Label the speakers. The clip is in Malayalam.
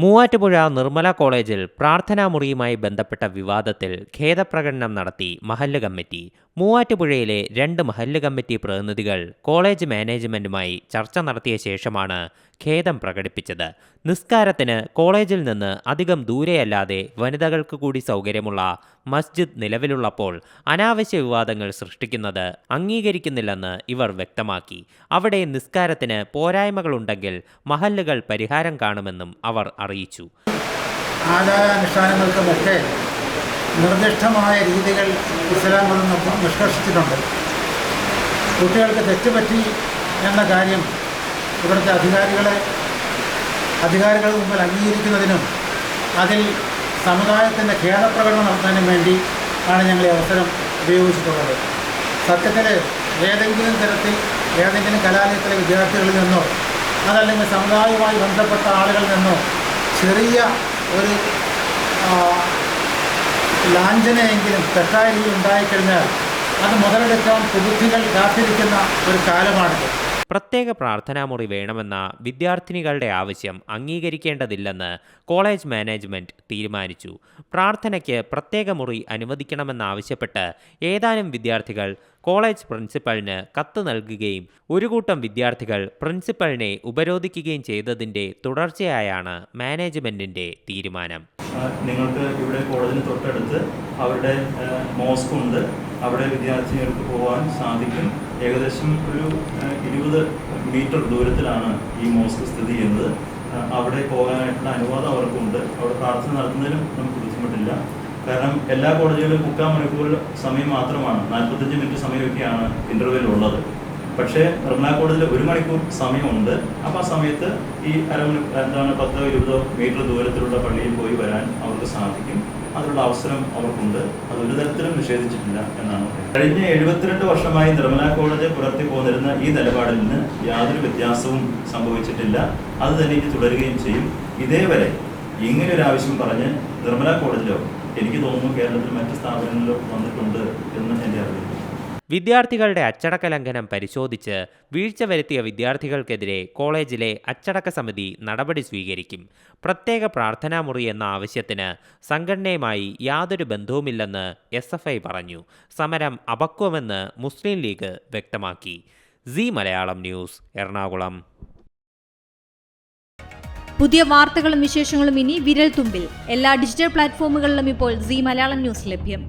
Speaker 1: മൂവാറ്റുപുഴ നിർമ്മല കോളേജിൽ പ്രാർത്ഥനാ മുറിയുമായി ബന്ധപ്പെട്ട വിവാദത്തിൽ ഖേദപ്രകടനം നടത്തി മഹല്ല് കമ്മിറ്റി. മൂവാറ്റുപുഴയിലെ രണ്ട് മഹല്ല് കമ്മിറ്റി പ്രതിനിധികൾ കോളേജ് മാനേജ്മെന്റുമായി ചർച്ച നടത്തിയ ശേഷമാണ് ഖേദം പ്രകടിപ്പിച്ചത്. നിസ്കാരത്തിന് കോളേജിൽ നിന്ന് അധികം ദൂരെയല്ലാതെ വനിതകൾക്ക് കൂടി സൗകര്യമുള്ള മസ്ജിദ് നിലവിലുള്ളപ്പോൾ അനാവശ്യ വിവാദങ്ങൾ സൃഷ്ടിക്കുന്നത് അംഗീകരിക്കുന്നില്ലെന്ന് ഇവർ വ്യക്തമാക്കി. അവിടെ നിസ്കാരത്തിന് പോരായ്മകളുണ്ടെങ്കിൽ മഹല്ലുകൾ പരിഹാരം കാണുമെന്നും അവർ അറിയിച്ചു.
Speaker 2: ആചാരാനുഷ്ഠാനങ്ങൾക്കുമൊക്കെ നിർദ്ദിഷ്ടമായ രീതികൾ ഇസ്ലാം മതം നിഷ്കർഷിച്ചിട്ടുണ്ട്. കുട്ടികൾക്ക് തെറ്റുപറ്റി എന്ന കാര്യം ഇവിടുത്തെ അധികാരികളെ അധികാരികൾ മുമ്പിൽ അംഗീകരിക്കുന്നതിനും അതിൽ സമുദായത്തിന്റെ ഖേദപ്രകടനം നടത്താനും വേണ്ടി ആണ് ഞങ്ങൾ ഈ അവസരം ഉപയോഗിച്ചിട്ടുള്ളത്. സത്യത്തിൽ ഏതെങ്കിലും തരത്തിൽ ഏതെങ്കിലും കലാലയത്തിലെ വിദ്യാർത്ഥികളിൽ നിന്നോ അതല്ലെങ്കിൽ സമുദായവുമായി ബന്ധപ്പെട്ട ആളുകളിൽ നിന്നോ ചെറിയ ഒരു ലാഞ്ചനയെങ്കിലും തെറ്റായ രീതി ഉണ്ടായിക്കഴിഞ്ഞാൽ അത് മുതലെടുക്കാൻ കുബുദ്ധികൾ കാത്തിരിക്കുന്ന ഒരു കാലമാണിത്.
Speaker 1: പ്രത്യേക പ്രാർത്ഥനാമുറി വേണമെന്ന വിദ്യാർത്ഥിനികളുടെ ആവശ്യം അംഗീകരിക്കേണ്ടതില്ലെന്ന് കോളേജ് മാനേജ്മെന്റ് തീരുമാനിച്ചു. പ്രാർത്ഥനയ്ക്ക് പ്രത്യേക മുറി അനുവദിക്കണമെന്നാവശ്യപ്പെട്ട് ഏതാനും വിദ്യാർത്ഥികൾ കോളേജ് പ്രിൻസിപ്പലിന് കത്ത് നൽകുകയും ഒരു കൂട്ടം വിദ്യാർത്ഥികൾ പ്രിൻസിപ്പലിനെ ഉപരോധിക്കുകയും ചെയ്തതിന്റെ തുടർച്ചയായാണ് മാനേജ്മെന്റിന്റെ തീരുമാനം.
Speaker 3: നിങ്ങൾക്ക് ഇവിടെ കോളേജിന് തൊട്ടടുത്ത് അവരുടെ മോസ്ക് ഉണ്ട് അവിടെ വിദ്യാർത്ഥികൾക്ക് പോകാൻ സാധിക്കും. ഏകദേശം ഒരു ഇരുപത് മീറ്റർ ദൂരത്തിലാണ് ഈ മോസ്ക് സ്ഥിതി ചെയ്യുന്നത്. അവിടെ പോകാനായിട്ടുള്ള അനുവാദം അവർക്കുണ്ട്. അവിടെ പ്രാർത്ഥന നടത്തുന്നതിനും നമുക്ക് ബുദ്ധിമുട്ടില്ല. കാരണം എല്ലാ കോളേജുകളിലും മുക്കാൽ മണിക്കൂർ സമയം മാത്രമാണ് നാൽപ്പത്തഞ്ച് മിനിറ്റ് സമയമൊക്കെയാണ് ഇന്റർവ്യൂവിൽ ഉള്ളത് പക്ഷേ നിർമ്മല കോളേജിൽ ഒരു മണിക്കൂർ സമയമുണ്ട്. അപ്പോൾ ആ സമയത്ത് ഈ അരമണി എന്താണ് പത്തോ ഇരുപതോ മീറ്റർ ദൂരത്തിലുള്ള പള്ളിയിൽ പോയി വരാൻ അവർക്ക് സാധിക്കും. അതിനുള്ള അവസരം അവർക്കുണ്ട്. അത് ഒരു തരത്തിലും നിഷേധിച്ചിട്ടില്ല എന്നാണ് കഴിഞ്ഞ എഴുപത്തിരണ്ട് വർഷമായി നിർമ്മല കോളേജ് പുലർത്തി പോന്നിരുന്ന ഈ നിലപാടിൽ നിന്ന് യാതൊരു വ്യത്യാസവും സംഭവിച്ചിട്ടില്ല. അത് തന്നെ ഇനി തുടരുകയും ചെയ്യും. ഇതേവരെ ഇങ്ങനെ ഒരു ആവശ്യം പറഞ്ഞ് നിർമ്മല കോളേജിലോ എനിക്ക് തോന്നുന്നു കേരളത്തിൽ മറ്റ് സ്ഥാപനങ്ങളിലോ വന്നിട്ടുണ്ട് എന്ന് എന്റെ അറിവില്ല
Speaker 1: വിദ്യാർത്ഥികളുടെ അച്ചടക്ക ലംഘനം പരിശോധിച്ച് വീഴ്ച വരുത്തിയ വിദ്യാർത്ഥികൾക്കെതിരെ കോളേജിലെ അച്ചടക്ക സമിതി നടപടി സ്വീകരിക്കും. പ്രത്യേക പ്രാർത്ഥനാ മുറി എന്ന ആവശ്യത്തിന് സംഘടനയുമായി യാതൊരു ബന്ധവുമില്ലെന്ന് എസ് പറഞ്ഞു. സമരം അപക്വമെന്ന് മുസ്ലിം ലീഗ് വ്യക്തമാക്കി. C Malayalam news Ernakulam.
Speaker 4: പുതിയ വാർത്തകളും വിശേഷങ്ങളും ഇനി വിരൽ തുമ്പിൽ എല്ലാ ഡിജിറ്റൽ പ്ലാറ്റ്ഫോമുകളിലും ഇപ്പോൾ സി മലയാളം ന്യൂസ് ലഭ്യം.